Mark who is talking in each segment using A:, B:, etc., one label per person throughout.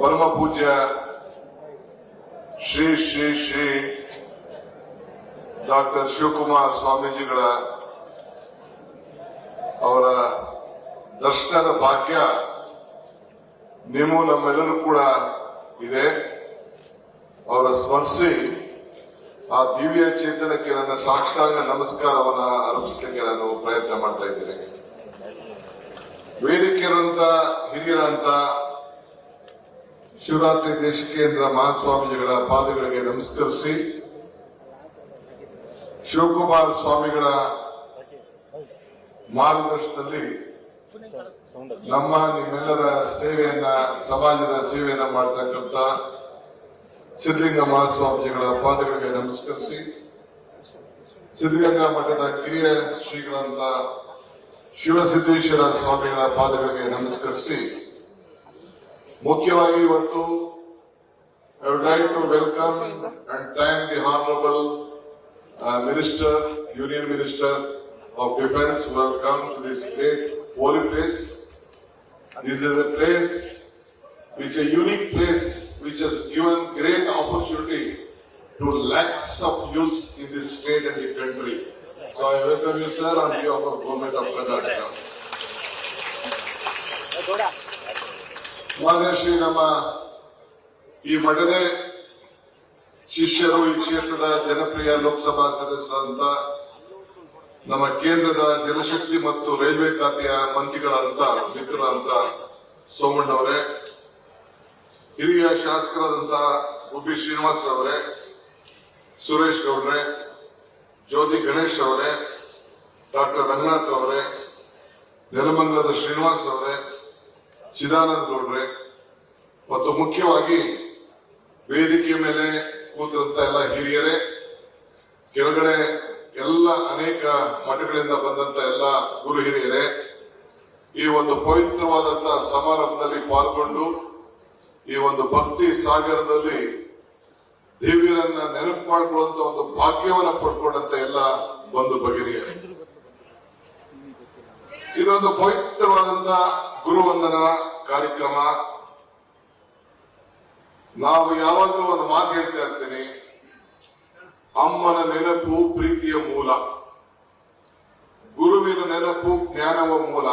A: ಪರಮ ಪೂಜ್ಯ ಶ್ರೀ ಶ್ರೀ ಶ್ರೀ ಡಾಕ್ಟರ್ ಶಿವಕುಮಾರ್ ಸ್ವಾಮೀಜಿಗಳ ಅವರ ದರ್ಶನದ ಭಾಗ್ಯ ನೀವು ನಮ್ಮೆಲ್ಲರೂ ಕೂಡ ಇದೆ. ಅವರ ಸ್ಮರಿಸಿ ಆ ದಿವ್ಯ ಚೇತನಕ್ಕೆ ನನ್ನ ಸಾಷ್ಟಾಂಗ ನಮಸ್ಕಾರವನ್ನ ಅರ್ಪಿಸಲಿಕ್ಕೆ ನಾನು ಪ್ರಯತ್ನ ಮಾಡ್ತಾ ಇದ್ದೇನೆ. ವೇದಿಕೆಯರಂತ ಹಿರಿಯರಂತ ಶಿವರಾತ್ರಿ ದೇಶಿಕೇಂದ್ರ ಮಹಾಸ್ವಾಮೀಜಿಗಳ ಪಾದಗಳಿಗೆ ನಮಸ್ಕರಿಸಿ, ಶಿವಕುಮಾರ್ ಸ್ವಾಮಿಗಳ ಮಾರ್ಗದರ್ಶನದಲ್ಲಿ ನಮ್ಮ ನಿಮ್ಮೆಲ್ಲರ ಸೇವೆಯನ್ನ, ಸಮಾಜದ ಸೇವೆಯನ್ನ ಮಾಡತಕ್ಕಂತ ಸಿದ್ಧಲಿಂಗ ಮಹಾಸ್ವಾಮೀಜಿಗಳ ಪಾದಗಳಿಗೆ ನಮಸ್ಕರಿಸಿ, ಸಿದ್ಧಗಂಗಾ ಮಠದ ಕಿರಿಯ ಶ್ರೀಗಳಂತ ಶಿವಸಿದ್ದೇಶ್ವರ ಸ್ವಾಮಿಗಳ ಪಾದಗಳಿಗೆ ನಮಸ್ಕರಿಸಿ ಮುಖ್ಯವಾಗಿ ಇವತ್ತು I would like to welcome and thank the honourable minister union minister of defence who have come to this great holy place. This is a place which a unique place which has given great opportunity to lakhs of youths in this state and the country. So I welcome you, sir, on behalf of Government of Karnataka. ಮಾನ್ಯ ನಮ್ಮ ಈ ಮಠದ ಶಿಷ್ಯರು ಈ ಕ್ಷೇತ್ರದ ಜನಪ್ರಿಯ ಲೋಕಸಭಾ ಸದಸ್ಯರಾದಂತ ನಮ್ಮ ಕೇಂದ್ರದ ಜನಶಕ್ತಿ ಮತ್ತು ರೈಲ್ವೆ ಖಾತೆಯ ಮಂತ್ರಿಗಳಂತ ಮಿತ್ರರಂತ ಸೋಮಣ್ಣವರೇ ಹಿರಿಯ ಶಾಸಕರಾದಂತ ಉಬಿ ಶ್ರೀನಿವಾಸ್ ಅವರೇ, ಸುರೇಶ್ ಗೌಡ್ರೆ, ಜ್ಯೋತಿ ಗಣೇಶ್ ಅವರೇ, ಡಾಕ್ಟರ್ ರಂಗನಾಥ್ ಅವರೇ, ನೆಲಮಂಗಲದ ಶ್ರೀನಿವಾಸ್ ಅವರೇ ಚಿದಾನಂದ ಗೌಡ್ರೆ, ಮತ್ತು ಮುಖ್ಯವಾಗಿ ವೇದಿಕೆ ಮೇಲೆ ಕೂತಿರಂತ ಎಲ್ಲ ಹಿರಿಯರೇ, ಕೆಳಗಡೆ ಎಲ್ಲ ಅನೇಕ ಮಠಗಳಿಂದ ಬಂದಂತ ಎಲ್ಲ ಗುರು ಹಿರಿಯರೇ, ಈ ಒಂದು ಪವಿತ್ರವಾದಂತಹ ಸಮಾರಂಭದಲ್ಲಿ ಪಾಲ್ಗೊಂಡು ಈ ಒಂದು ಭಕ್ತಿ ಸಾಗರದಲ್ಲಿ ದೇವಿಯರನ್ನ ನೆನಪು ಮಾಡಿಕೊಳ್ಳುವಂತ ಒಂದು ಭಾಗ್ಯವನ್ನ ಪಡ್ಕೊಂಡಂತ ಎಲ್ಲ ಬಂಧು ಭಗಿನಿಯರು. ಇದೊಂದು ಪವಿತ್ರವಾದಂತ ಗುರುವಂದನ ಕಾರ್ಯಕ್ರಮ. ನಾವು ಯಾವಾಗಲೂ ಒಂದು ಮಾತು ಹೇಳ್ತಾ ಇರ್ತೇನೆ. ಅಮ್ಮನ ನೆನಪು ಪ್ರೀತಿಯ ಮೂಲ. ಗುರುವಿನ ನೆನಪು ಜ್ಞಾನವ ಮೂಲ.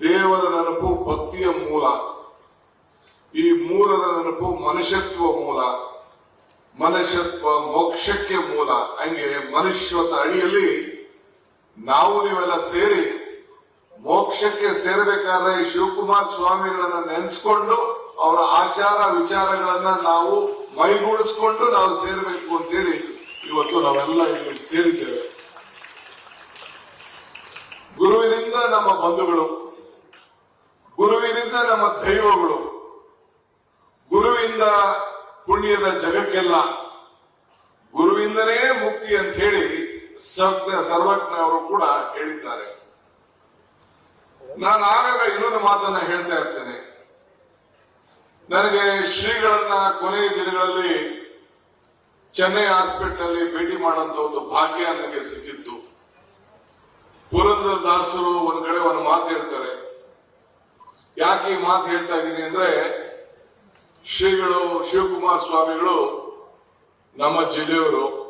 A: ದೇವರ ನೆನಪು ಭಕ್ತಿಯ ಮೂಲ. ಈ ಮೂರರ ನೆನಪು ಮನುಷ್ಯತ್ವ ಮೂಲ. ಮನುಷ್ಯತ್ವ ಮೋಕ್ಷಕ್ಕೆ ಮೂಲ. ಹಂಗೆ ಮನುಷ್ಯತ್ವ ಅಡಿಯಲ್ಲಿ ನಾವು ನೀವೆಲ್ಲ ಸೇರಿ ಮೋಕ್ಷಕ್ಕೆ ಸೇರಬೇಕಾದ್ರೆ ಶಿವಕುಮಾರ್ ಸ್ವಾಮಿಗಳನ್ನ ನೆನೆಸ್ಕೊಂಡು ಅವರ ಆಚಾರ ವಿಚಾರಗಳನ್ನ ನಾವು ಮೈಗೂಡಿಸ್ಕೊಂಡು ನಾವು ಸೇರಬೇಕು ಅಂತೇಳಿ ಇವತ್ತು ನಾವೆಲ್ಲ ಇಲ್ಲಿ ಸೇರಿದ್ದೇವೆ. ಗುರುವಿನಿಂದ ನಮ್ಮ ಬಂಧುಗಳು, ಗುರುವಿನಿಂದ ನಮ್ಮ ದೈವಗಳು, ಗುರುವಿಂದ ಪುಣ್ಯದ ಜಗಕ್ಕೆಲ್ಲ, ಗುರುವಿಂದನೇ ಮುಕ್ತಿ ಅಂತ ಹೇಳಿ ಸರ್ವ ಸರ್ವಜ್ಞ ಅವರು ಕೂಡ ಹೇಳಿದ್ದಾರೆ. ನಾನು ಆಗಾಗ ಇನ್ನೊಂದು ಮಾತನ್ನ ಹೇಳ್ತಾ ಇರ್ತೇನೆ. ನನಗೆ ಶ್ರೀಗಳನ್ನ ಕೊನೆಯ ದಿನಗಳಲ್ಲಿ ಚೆನ್ನೈ ಹಾಸ್ಪಿಟಲ್ ಭೇಟಿ ಮಾಡುವಂತ ಒಂದು ಭಾಗ್ಯ ನನಗೆ ಸಿಕ್ಕಿತ್ತು. ಪುರಂದರ ದಾಸರು ಒಂದ್ ಕಡೆ ಒಂದು ಮಾತು ಹೇಳ್ತಾರೆ. ಯಾಕೆ ಈ ಮಾತು ಹೇಳ್ತಾ ಇದ್ದೀನಿ ಅಂದ್ರೆ, ಶ್ರೀಗಳು, ಶಿವಕುಮಾರ್ ಸ್ವಾಮಿಗಳು ನಮ್ಮ ಜಿಲ್ಲೆಯವರು.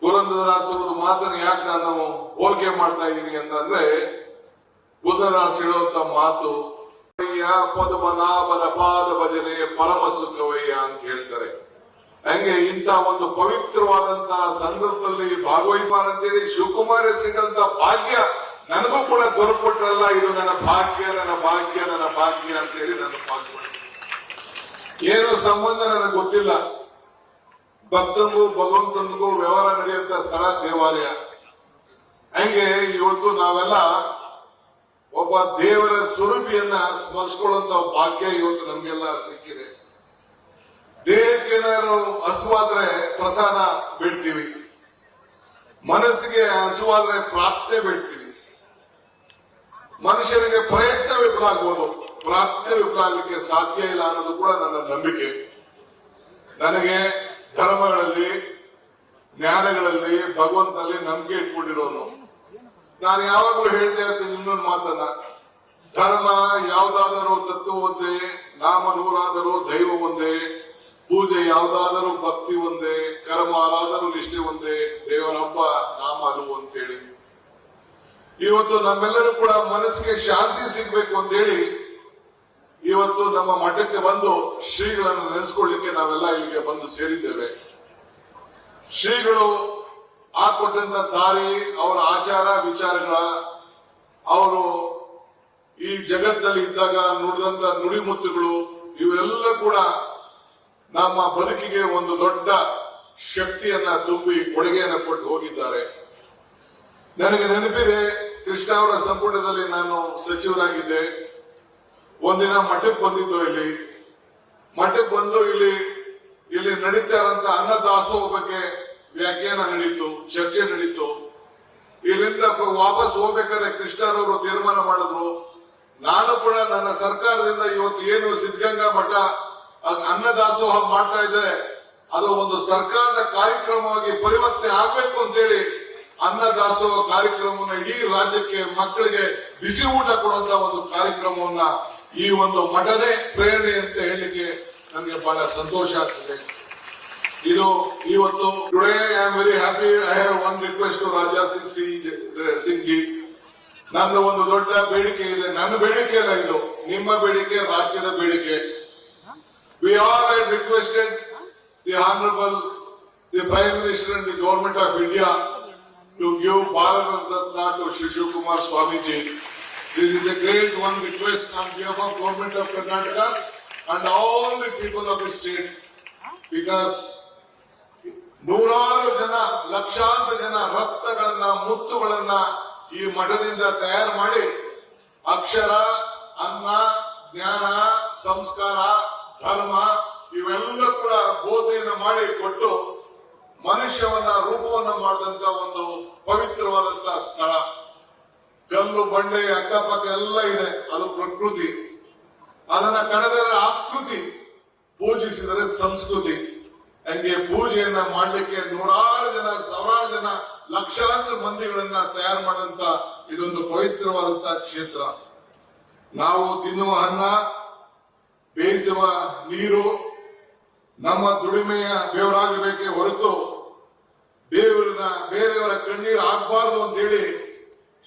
A: ಪುರಂದರದಾಸರು ಮಾತನ್ನು ಯಾಕೆ ನಾನು ಹೋಲಿಕೆ ಮಾಡ್ತಾ ಇದ್ದೀನಿ ಅಂತಂದ್ರೆ ಬುಧರಾಸ್ ಹೇಳುವಂತ ಮಾತು, "ಅಯ್ಯ, ಪದ್ಮನಾಭನ ಪಾದ ಭಜನೆ ಪರಮ ಸುಖವಯ್ಯ ಅಂತ ಹೇಳ್ತಾರೆ. ಹಂಗೆ ಇಂತ ಒಂದು ಪವಿತ್ರವಾದಂತಹ ಸಂದರ್ಭದಲ್ಲಿ ಭಾಗವಹಿಸುವ ಅಂತೇಳಿ ಶಿವಕುಮಾರ ಸಿಗಂತ ಭಾಗ್ಯ ನನಗೂ ಕೂಡ ದೊರಕೊಟ್ರಲ್ಲ ಇದು ನನ್ನ ಭಾಗ್ಯ ನನ್ನ ಭಾಗ್ಯ ನನ್ನ ಭಾಗ್ಯ ಅಂತ ಹೇಳಿ ನನ್ನ ಭಾಗ್ಯ ಏನು ಸಂಬಂಧ ನನಗೆ ಗೊತ್ತಿಲ್ಲ. ಭಕ್ತನಿಗೂ, ಭಗವಂತನಿಗೂ ವ್ಯವಹಾರ ನಡೆಯುವಂತ ಸ್ಥಳ ದೇವಾಲಯ. ಹಂಗೆ ಇವತ್ತು ನಾವೆಲ್ಲ ಒಬ್ಬ ದೇವರ ಸ್ವರೂಪಿಯನ್ನ ಸ್ಮರಿಸ್ಕೊಳ್ಳುವಂತ ಭಾಗ್ಯ ಇವತ್ತು ನಮ್ಗೆಲ್ಲ ಸಿಕ್ಕಿದೆ. ದೇಹಕ್ಕೆ ಏನಾದ್ರು ಹಸುವಾದ್ರೆ ಪ್ರಸಾದ ಬಿಡ್ತೀವಿ ಮನಸ್ಸಿಗೆ ಹಸುವಾದ್ರೆ ಪ್ರಾಪ್ತೆ ಬಿಡ್ತೀವಿ ಮನುಷ್ಯನಿಗೆ ಪ್ರಯತ್ನ ವಿಫಲ ಆಗ್ಬೋದು. ಪ್ರಾಪ್ತಿ ವಿಫಲ ಆಗ್ಲಿಕ್ಕೆ ಸಾಧ್ಯ ಇಲ್ಲ ಅನ್ನೋದು ಕೂಡ ನನ್ನ ನಂಬಿಕೆ. ನನಗೆ ಧರ್ಮಗಳಲ್ಲಿ, ಜ್ಞಾನಗಳಲ್ಲಿ ಭಗವಂತನಲ್ಲಿ ನಂಬಿಕೆ ಇಟ್ಕೊಂಡಿರೋನು. ನಾನು ಯಾವಾಗಲೂ ಹೇಳ್ತಾ ಇರ್ತೀನಿ ಇನ್ನೊಂದು ಮಾತನ್ನ. ಧರ್ಮ ಯಾವ್ದಾದರೂ ಒಂದೇ, ನಾಮ ನೂರಾದರೂ ದೈವ ಒಂದೇ, ಪೂಜೆ ಯಾವುದಾದರೂ ಭಕ್ತಿ ಒಂದೇ ಕರ್ಮಾಲಾದರೂ ನಿಷ್ಠೆ ಒಂದೇ ದೇವರ ಹಬ್ಬ ನಾಮ ಅದು ಅಂತೇಳಿ. ಇವತ್ತು ನಮ್ಮೆಲ್ಲರೂ ಕೂಡ ಮನಸ್ಸಿಗೆ ಶಾಂತಿ ಸಿಗ್ಬೇಕು ಅಂತೇಳಿ ಇವತ್ತು ನಮ್ಮ ಮಠಕ್ಕೆ ಬಂದು ಶ್ರೀಗಳನ್ನು ನೆನೆಸ್ಕೊಳ್ಳಿಕ್ಕೆ ನಾವೆಲ್ಲ ಇಲ್ಲಿಗೆ ಬಂದು ಸೇರಿದ್ದೇವೆ. ಶ್ರೀಗಳು ಹಾಕೊಟ್ಟಂತ ದಾರಿ, ಅವರ ಆಚಾರ, ವಿಚಾರಗಳ, ಅವರು ಈ ಜಗತ್ತಲ್ಲಿ ಇದ್ದಾಗ ನುಡಿದಂತ ನುಡಿಮುತ್ತುಗಳು, ಇವೆಲ್ಲ ಕೂಡ ನಮ್ಮ ಬದುಕಿಗೆ ಒಂದು ದೊಡ್ಡ ಶಕ್ತಿಯನ್ನ ತುಂಬಿ ಕೊಡುಗೆಯನ್ನು ಕೊಟ್ಟು ಹೋಗಿದ್ದಾರೆ. ನನಗೆ ನೆನಪಿದೆ, ಕೃಷ್ಣ ಅವರ ಸಂಪುಟದಲ್ಲಿ ನಾನು ಸಚಿವರಾಗಿದ್ದೆ ಒಂದಿನ ಮಠಕ್ಕೆ ಬಂದಿದ್ದು ಇಲ್ಲಿ. ಮಠಕ್ಕೆ ಬಂದು ಇಲ್ಲಿ ಇಲ್ಲಿ ನಡೀತಾ ಇರೋಂತ ಅನ್ನದಾಸೋಹ ಬಗ್ಗೆ ವ್ಯಾಖ್ಯಾನ ನಡೀತು, ಚರ್ಚೆ ನಡೀತು. ಪ- ವಾಪಸ್ ಹೋಗ್ಬೇಕಾದ್ರೆ ಕೃಷ್ಣರವರು ತೀರ್ಮಾನ ಮಾಡಿದ್ರು. ನಾನು ಕೂಡ ನನ್ನ ಸರ್ಕಾರದಿಂದ ಇವತ್ತು ಏನು ಸಿದ್ಧಗಂಗಾ ಮಠ ಅನ್ನದಾಸೋಹ ಮಾಡ್ತಾ ಇದ್ದಾರೆ ಅದು ಒಂದು ಸರ್ಕಾರದ ಕಾರ್ಯಕ್ರಮವಾಗಿ ಪರಿವರ್ತನೆ ಆಗ್ಬೇಕು ಅಂತೇಳಿ ಅನ್ನದಾಸೋಹ ಕಾರ್ಯಕ್ರಮವನ್ನು ಇಡೀ ರಾಜ್ಯಕ್ಕೆ, ಮಕ್ಕಳಿಗೆ ಬಿಸಿ ಊಟ ಕೊಡುವಂತ ಒಂದು ಕಾರ್ಯಕ್ರಮವನ್ನ ಈ ಒಂದು ಮಠನೇ ಪ್ರೇರಣೆ ಅಂತ ಹೇಳಲಿಕ್ಕೆ ನನಗೆ ಬಹಳ ಸಂತೋಷ ಆಗ್ತದೆ. ಇದು ಇವತ್ತು today I am very happy I have one request Raja Singh C- Singh ji ನನ್ನ ಒಂದು ದೊಡ್ಡ ಬೇಡಿಕೆ ಇದೆ ನನ್ನ ಬೇಡಿಕೆ ಅಲ್ಲ ಇದು ನಿಮ್ಮ ಬೇಡಿಕೆ ರಾಜ್ಯದ ಬೇಡಿಕೆ we all had requested the honorable the prime minister and the government of india to give bharat ratna to shishir kumar swamiji this is a great one request on behalf of government of karnataka and all the people of the state because ನೂರಾರು ಜನ, ಲಕ್ಷಾಂತರ ಜನ ರಕ್ತಗಳನ್ನ, ಮುತ್ತುಗಳನ್ನ ಈ ಮಠದಿಂದ ತಯಾರು ಮಾಡಿ ಅಕ್ಷರ, ಅನ್ನ, ಜ್ಞಾನ, ಸಂಸ್ಕಾರ, ಧರ್ಮ ಇವೆಲ್ಲ ಕೂಡ ಬೋಧನೆಯನ್ನು ಮಾಡಿ ಕೊಟ್ಟು ಮನುಷ್ಯವನ್ನ ರೂಪವನ್ನ ಮಾಡಿದಂತ ಒಂದು ಪವಿತ್ರವಾದಂತ ಸ್ಥಳ. ಕಲ್ಲು ಬಂಡೆ, ಅಕ್ಕಪಕ್ಕ ಎಲ್ಲ ಇದೆ. ಅದು ಪ್ರಕೃತಿ. ಅದನ್ನ ಕಡೆದರೆ ಆಕೃತಿ. ಪೂಜಿಸಿದರೆ ಸಂಸ್ಕೃತಿ. ಹಂಗೆ ಪೂಜೆಯನ್ನ ಮಾಡಲಿಕ್ಕೆ ನೂರಾರು ಜನ, ಸಾವಿರಾರು ಜನ ಲಕ್ಷಾಂತರ ಮಂದಿಗಳನ್ನ ತಯಾರು ಮಾಡಿದಂತ ಇದೊಂದು ಪವಿತ್ರವಾದಂತಹ ಕ್ಷೇತ್ರ. ನಾವು ತಿನ್ನುವ ಅನ್ನ, ಬೇಯಿಸುವ ನೀರು ನಮ್ಮ ದುಡಿಮೆಯ ಬೇವರಾಗಬೇಕೇ ಹೊರತು ಬೇವರಿನ ಬೇರೆಯವರ ಕಣ್ಣೀರು ಆಗ್ಬಾರ್ದು ಅಂತೇಳಿ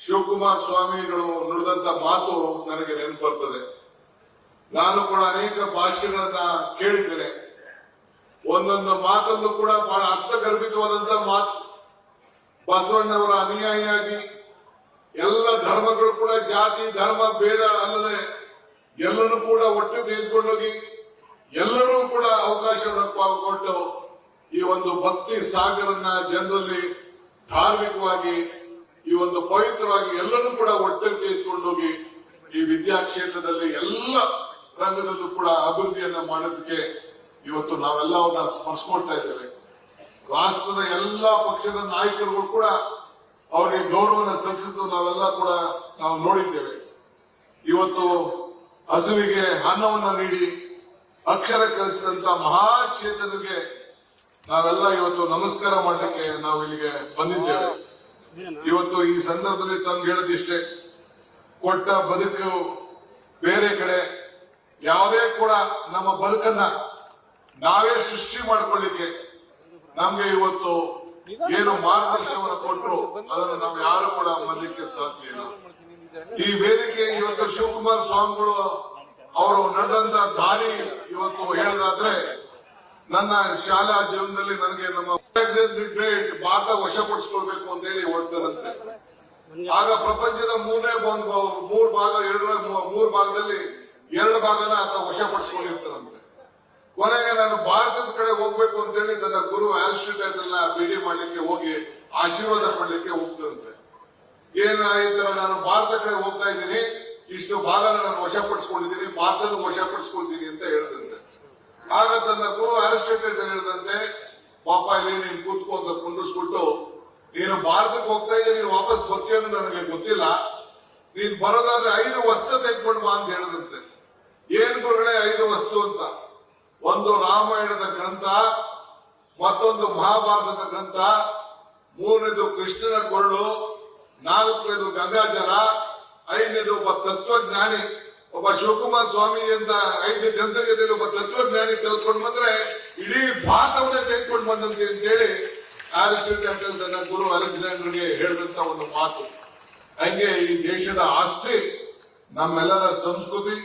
A: ಶಿವಕುಮಾರ್ ಸ್ವಾಮಿಗಳು ನುಡಿದಂತ ಮಾತು ನನಗೆ ನೆನಪು ಬರ್ತದೆ. ನಾನು ಕೂಡ ಅನೇಕ ಭಾಷೆಗಳನ್ನ ಕೇಳಿದ್ದೇನೆ. ಒಂದೊಂದು ಮಾತಲ್ಲೂ ಕೂಡ ಬಹಳ ಅರ್ಥಗರ್ಭಿತವಾದಂತ ಮಾತು. ಬಸವಣ್ಣವರ ಅನುಯಾಯಿಯಾಗಿ ಎಲ್ಲ ಧರ್ಮಗಳು ಕೂಡ ಜಾತಿ, ಧರ್ಮ, ಭೇದ ಅಲ್ಲದೆ ಎಲ್ಲರೂ ಕೂಡ ಒಟ್ಟು ತೆಗೆದುಕೊಂಡೋಗಿ ಎಲ್ಲರೂ ಕೂಡ ಅವಕಾಶವನ್ನು ಕೊಟ್ಟು ಈ ಒಂದು ಭಕ್ತಿ ಸಾಗರನ್ನ ಜನರಲ್ಲಿ ಧಾರ್ಮಿಕವಾಗಿ, ಈ ಒಂದು ಪವಿತ್ರವಾಗಿ ಎಲ್ಲರೂ ಕೂಡ ಒಟ್ಟಿಗೆ ತೆಗೆದುಕೊಂಡೋಗಿ ಈ ವಿದ್ಯಾ ಕ್ಷೇತ್ರದಲ್ಲಿ ಎಲ್ಲ ರಂಗದಲ್ಲೂ ಕೂಡ ಅಭಿವೃದ್ಧಿಯನ್ನ ಮಾಡೋದಕ್ಕೆ ಇವತ್ತು ನಾವೆಲ್ಲ ಅವ್ರನ್ನ ಸ್ಮರಿಸ್ಕೊಳ್ತಾ ಇದ್ದೇವೆ. ರಾಷ್ಟ್ರದ ಎಲ್ಲ ಪಕ್ಷದ ನಾಯಕರುಗಳು ಕೂಡ ಅವರಿಗೆ ಗೌರವನ ಸಲ್ಲಿಸಿದ್ದು ನಾವೆಲ್ಲ ಕೂಡ ನಾವು ನೋಡಿದ್ದೇವೆ. ಇವತ್ತು ಹಸುವಿಗೆ ಅನ್ನವನ್ನ ನೀಡಿ, ಅಕ್ಷರ ಕಲಿಸಿದಂತ ಮಹಾಚೇತನಿಗೆ ನಾವೆಲ್ಲ ಇವತ್ತು ನಮಸ್ಕಾರ ಮಾಡಲಿಕ್ಕೆ ನಾವು ಇಲ್ಲಿಗೆ ಬಂದಿದ್ದೇವೆ. ಇವತ್ತು ಈ ಸಂದರ್ಭದಲ್ಲಿ ತಮ್ಗೆ ಹೇಳದಿಷ್ಟೇ ಕೊಟ್ಟ ಬದುಕು ಬೇರೆ ಕಡೆ, ಯಾವುದೇ ಕೂಡ ನಮ್ಮ ಬದುಕನ್ನ ನಾವೇ ಸೃಷ್ಟಿ ಮಾಡ್ಕೊಳ್ಳಿಕ್ಕೆ ನಮ್ಗೆ ಇವತ್ತು ಏನು ಮಾರ್ಗದರ್ಶನವನ್ನು ಕೊಟ್ಟರು ಅದನ್ನು ನಾವು ಯಾರು ಕೂಡ ಮಲ್ಲಿಕ್ಕೆ ಸಾಧ್ಯ ಇಲ್ಲ. ಈ ವೇದಿಕೆ ಇವತ್ತು ಶಿವಕುಮಾರ್ ಸ್ವಾಮಿಗಳು ಅವರು ನಡೆದಂತ ದಾರಿ ಇವತ್ತು ಹೇಳದಾದ್ರೆ ನನ್ನ ಶಾಲಾ ಜೀವನದಲ್ಲಿ ನನಗೆ ನಮ್ಮ ಭಾರತ ವಶಪಡಿಸ್ಕೊಳ್ಬೇಕು ಅಂತ ಹೇಳಿ ಹೊಡ್ತಾರಂತೆ ಆಗ ಪ್ರಪಂಚದ ಮೂರನೇ ಮೂರ್ ಭಾಗ, ಎರಡರ ಮೂರ್ ಭಾಗದಲ್ಲಿ ಎರಡು ಭಾಗನ ಆತ ವಶಪಡಿಸ್ಕೊಂಡಿರ್ತಾರಂತೆ. ಕೊನೆಗೆ ನಾನು ಭಾರತದ ಕಡೆ ಹೋಗ್ಬೇಕು ಅಂತ ಹೇಳಿ ನನ್ನ ಗುರು ಆರಿಸ್ಟಿಟಲ್ ಎಲ್ಲ ಭೇಟಿ ಮಾಡ್ಲಿಕ್ಕೆ ಹೋಗಿ ಆಶೀರ್ವಾದ ಪಡ್ಲಿಕ್ಕೆ ಹೋಗ್ತದಂತೆ. ಏನ ಈ ತರ ನಾನು ಭಾರತ ಕಡೆ ಹೋಗ್ತಾ ಇದ್ದೀನಿ, ಇಷ್ಟು ಭಾಗ ನಾನು ವಶಪಡಿಸ್ಕೊಂಡಿದ್ದೀನಿ, ಭಾರತದ ವಶಪಡಿಸ್ಕೊಳ್ತೀನಿ ಅಂತ ಹೇಳ್ದಂತೆ ಆಗ ತನ್ನ ಗುರು ಆರಿಸ್ಟಿಟಲ್ ಹೇಳಿದಂತೆ, ಪಾಪ ಇಲ್ಲಿ ನೀನ್ ಕೂತ್ಕೊಂಡು ಕುಂಡಿಸ್ಬಿಟ್ಟು ನೀನು ಭಾರತಕ್ಕೆ ಹೋಗ್ತಾ ಇದ್ದೀನಿ ನೀನು ವಾಪಸ್ ಬರ್ತೀಯ ನನಗೆ ಗೊತ್ತಿಲ್ಲ. ನೀನ್ ಬರೋದಾದ್ರೆ ಐದು ವಸ್ತು ತೆಗೆದ್ಕೊಂಡು ಬಾ ಅಂತ ಹೇಳಿದಂತೆ. ಏನ್ ಗುರುಗಳೇ, ಐದು ವಸ್ತು ಅಂತ? ಒಂದು ರಾಮಾಯಣದ ಗ್ರಂಥ, ಮತ್ತೊಂದು ಮಹಾಭಾರತದ ಗ್ರಂಥ, ಮೂರನೇದು ಕೃಷ್ಣನ ಕೊರಳು, ನಾಲ್ಕನೇದು ಗಂಗಾಜಲ, ಐದನೇದು ಒಬ್ಬ ತತ್ವಜ್ಞಾನಿ, ಒಬ್ಬ ಶಿವಕುಮಾರ್ ಸ್ವಾಮಿ ಅಂತ ಐದು ಜನತೆಗೆ ಒಬ್ಬ ತತ್ವಜ್ಞಾನಿ ತೆಗೆದುಕೊಂಡು ಬಂದ್ರೆ ಇಡೀ ಭಾರತವನ್ನೇ ತೆಗೆದುಕೊಂಡು ಬಂದಂತೆ ಅಂತೇಳಿ ಕ್ಯಾಪಿಟಲ್ ತನ್ನ ಗುರು ಅಲೆಕ್ಸಾಂಡರ್ಗೆ ಹೇಳಿದಂತ ಒಂದು ಮಾತು. ಹಂಗೆ ಈ ದೇಶದ ಆಸ್ತಿ, ನಮ್ಮೆಲ್ಲರ ಸಂಸ್ಕೃತಿ,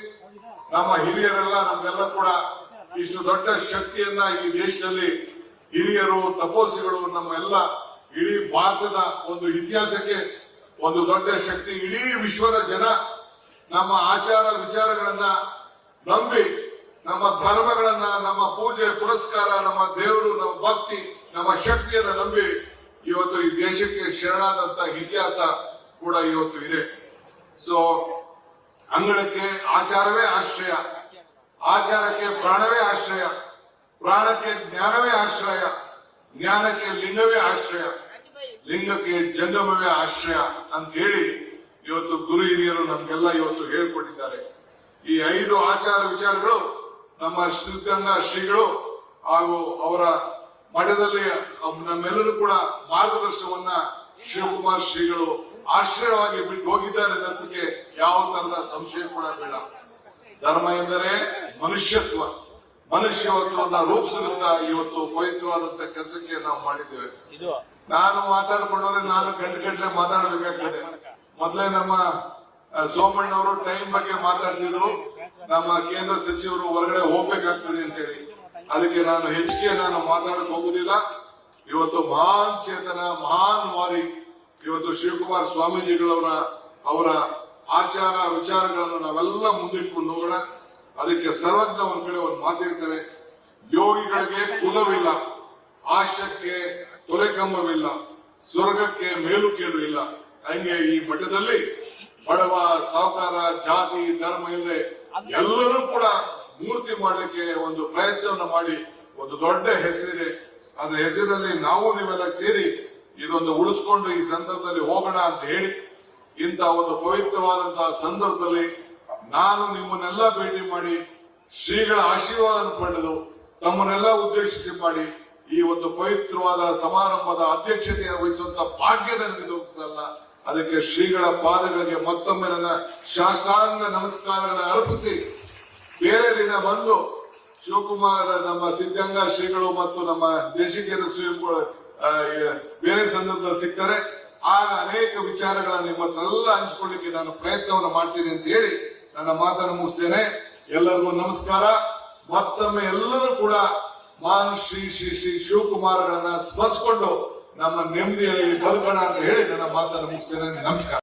A: ನಮ್ಮ ಹಿರಿಯರೆಲ್ಲ ನಮ್ಗೆಲ್ಲ ಕೂಡ ಇಷ್ಟು ದೊಡ್ಡ ಶಕ್ತಿಯನ್ನ ಈ ದೇಶದಲ್ಲಿ ಹಿರಿಯರು, ತಪೋಸಿಗಳು ನಮ್ಮೆಲ್ಲ ಇಡೀ ಭಾರತದ ಒಂದು ಇತಿಹಾಸಕ್ಕೆ ಒಂದು ದೊಡ್ಡ ಶಕ್ತಿ. ಇಡೀ ವಿಶ್ವದ ಜನ ನಮ್ಮ ಆಚಾರ ವಿಚಾರಗಳನ್ನ ನಂಬಿ, ನಮ್ಮ ಧರ್ಮಗಳನ್ನ, ನಮ್ಮ ಪೂಜೆ, ಪುರಸ್ಕಾರ, ನಮ್ಮ ದೇವರು, ನಮ್ಮ ಭಕ್ತಿ, ನಮ್ಮ ಶಕ್ತಿಯನ್ನ ನಂಬಿ ಇವತ್ತು ಈ ದೇಶಕ್ಕೆ ಶರಣಾದಂತ ಇತಿಹಾಸ ಕೂಡ ಇವತ್ತು ಇದೆ. ಸೊ ಅಂಗಳಕ್ಕೆ ಆಚಾರವೇ ಆಶ್ರಯ. ಆಚಾರಕ್ಕೆ ಪ್ರಾಣವೇ ಆಶ್ರಯ, ಪ್ರಾಣಕ್ಕೆ ಜ್ಞಾನವೇ ಆಶ್ರಯ, ಜ್ಞಾನಕ್ಕೆ ಲಿಂಗವೇ ಆಶ್ರಯ, ಲಿಂಗಕ್ಕೆ ಜಂಗಮವೇ ಆಶ್ರಯ ಅಂತ ಹೇಳಿ ಇವತ್ತು ಗುರು ಹಿರಿಯರು ನಮ್ಗೆಲ್ಲ ಇವತ್ತು ಹೇಳ್ಕೊಟ್ಟಿದ್ದಾರೆ. ಈ ಐದು ಆಚಾರ ವಿಚಾರಗಳು ನಮ್ಮ ಸಿದ್ಧಗಂಗಾ ಶ್ರೀಗಳು ಹಾಗೂ ಅವರ ಮಠದಲ್ಲಿ ನಮ್ಮೆಲ್ಲರೂ ಕೂಡ ಮಾರ್ಗದರ್ಶನವನ್ನ ಶಿವಕುಮಾರ್ ಶ್ರೀಗಳು ಆಶ್ರಯವಾಗಿ ಬಿಟ್ಟು ಹೋಗಿದ್ದಾರೆ ಅನ್ನೋದಕ್ಕೆ ಯಾವ ತರದ ಸಂಶಯ ಕೂಡ ಬೇಡ. ಧರ್ಮ ಎಂದರೆ ಮನುಷ್ಯತ್ವ. ಮನುಷ್ಯತ್ವವನ್ನ ರೂಪಿಸುತ್ತಾ ಇವತ್ತು ಪವಿತ್ರವಾದಂತ ಕೆಲಸಕ್ಕೆ ನಾವು ಮಾಡಿದ್ದೇವೆ. ನಾನು ಮಾತಾಡ್ಕೊಂಡವ್ರೆ ನಾನು ಗಂಟೆ ಗಂಟೆ ಮಾತಾಡಬೇಕಾಗ್ತದೆ. ಮೊದಲೇ ನಮ್ಮ ಸೋಮಣ್ಣ ಅವರು ಟೈಮ್ ಬಗ್ಗೆ ಮಾತಾಡ್ತಿದ್ರು. ನಮ್ಮ ಕೇಂದ್ರ ಸಚಿವರು ಹೊರಗಡೆ ಹೋಗ್ಬೇಕಾಗ್ತದೆ ಅಂತೇಳಿ. ಅದಕ್ಕೆ ನಾನು ಹೆಚ್ಚಿಗೆ ನಾನು ಮಾತಾಡಕ್ ಹೋಗುದಿಲ್ಲ. ಇವತ್ತು ಮಹಾನ್ ಚೇತನ ಮಹಾನ್ ವಾರಿ ಇವತ್ತು ಶಿವಕುಮಾರ್ ಸ್ವಾಮೀಜಿಗಳವರ ಅವರ ಆಚಾರ ವಿಚಾರಗಳನ್ನು ನಾವೆಲ್ಲ ಮುಂದಿಟ್ಕೊಂಡು ಹೋಗೋಣ. ಅದಕ್ಕೆ ಸರ್ವಜ್ಞ ಒಂದ್ ಕಡೆ ಒಂದು ಮಾತಿರ್ತೇವೆ ಯೋಗಿಗಳಿಗೆ ಕುಲವಿಲ್ಲ, ಆಶಕ್ಕೆ ತೊಲೆಕಂಬವಿಲ್ಲ, ಸ್ವರ್ಗಕ್ಕೆ ಮೇಲು ಕೀಳು ಇಲ್ಲ. ಹಂಗೆ ಈ ಮಠದಲ್ಲಿ ಬಡವ, ಸಾವುಕಾರ, ಜಾತಿ, ಧರ್ಮ ಇಲ್ಲದೆ ಎಲ್ಲರೂ ಕೂಡ ಮೂರ್ತಿ ಮಾಡಲಿಕ್ಕೆ ಒಂದು ಪ್ರಯತ್ನವನ್ನು ಮಾಡಿ, ಒಂದು ದೊಡ್ಡ ಹೆಸರಿದೆ. ಅದ್ರ ಹೆಸರಿನಲ್ಲಿ ನಾವು ನೀವೆಲ್ಲ ಸೇರಿ ಇದೊಂದು ಉಳಿಸ್ಕೊಂಡು ಈ ಸಂದರ್ಭದಲ್ಲಿ ಹೋಗೋಣ ಅಂತ ಹೇಳಿ ಇಂಥ ಒಂದು ಪವಿತ್ರವಾದಂತಹ ಸಂದರ್ಭದಲ್ಲಿ ನಾನು ನಿಮ್ಮನ್ನೆಲ್ಲ ಭೇಟಿ ಮಾಡಿ ಶ್ರೀಗಳ ಆಶೀರ್ವಾದ ಪಡೆದು ತಮ್ಮನ್ನೆಲ್ಲ ಉದ್ದೇಶಿಸಿ ಮಾಡಿ ಈ ಒಂದು ಪವಿತ್ರವಾದ ಸಮಾರಂಭದ ಅಧ್ಯಕ್ಷತೆಯನ್ನು ವಹಿಸುವಂತ ಭಾಗ್ಯ ನನಗೆ ದೊರಕಿಸಲ್ಲ. ಅದಕ್ಕೆ ಶ್ರೀಗಳ ಪಾದಗಳಿಗೆ ಮತ್ತೊಮ್ಮೆ ನನ್ನ ಶಾಸ್ತ್ರಾಂಗ ನಮಸ್ಕಾರಗಳನ್ನು ಅರ್ಪಿಸಿ ಬೇರೆ ದಿನ ಬಂದು ಶಿವಕುಮಾರ್ ನಮ್ಮ ಸಿದ್ಧಗಂಗಾ ಶ್ರೀಗಳು ಮತ್ತು ನಮ್ಮ ದೇಶಿಕೇಂದ್ರ ಶ್ರೀಗಳು ಬೇರೆ ಸಂದರ್ಭದಲ್ಲಿ ಸಿಗ್ತಾರೆ. ಆ ಅನೇಕ ವಿಚಾರಗಳನ್ನು ನಿಮ್ಮ ಹಂಚಿಕೊಳ್ಳಿಕ್ಕೆ ನಾನು ಪ್ರಯತ್ನವನ್ನು ಮಾಡ್ತೀನಿ ಅಂತ ಹೇಳಿ ನನ್ನ ಮಾತನ್ನು ಮುಗಿಸ್ತೇನೆ. ಎಲ್ಲರಿಗೂ ನಮಸ್ಕಾರ. ಮತ್ತೊಮ್ಮೆ ಎಲ್ಲರೂ ಕೂಡ ಮಾನ್ ಶ್ರೀ ಶ್ರೀ ಶ್ರೀ ಶಿವಕುಮಾರ್ಗಳನ್ನ ಸ್ಮರಿಸಿಕೊಂಡು ನಮ್ಮ ನೆಮ್ಮದಿಯಲ್ಲಿ ಬದುಕೋಣ ಅಂತ ಹೇಳಿ ನನ್ನ ಮಾತನ್ನು ಮುಗಿಸ್ತೇನೆ. ನಮಸ್ಕಾರ.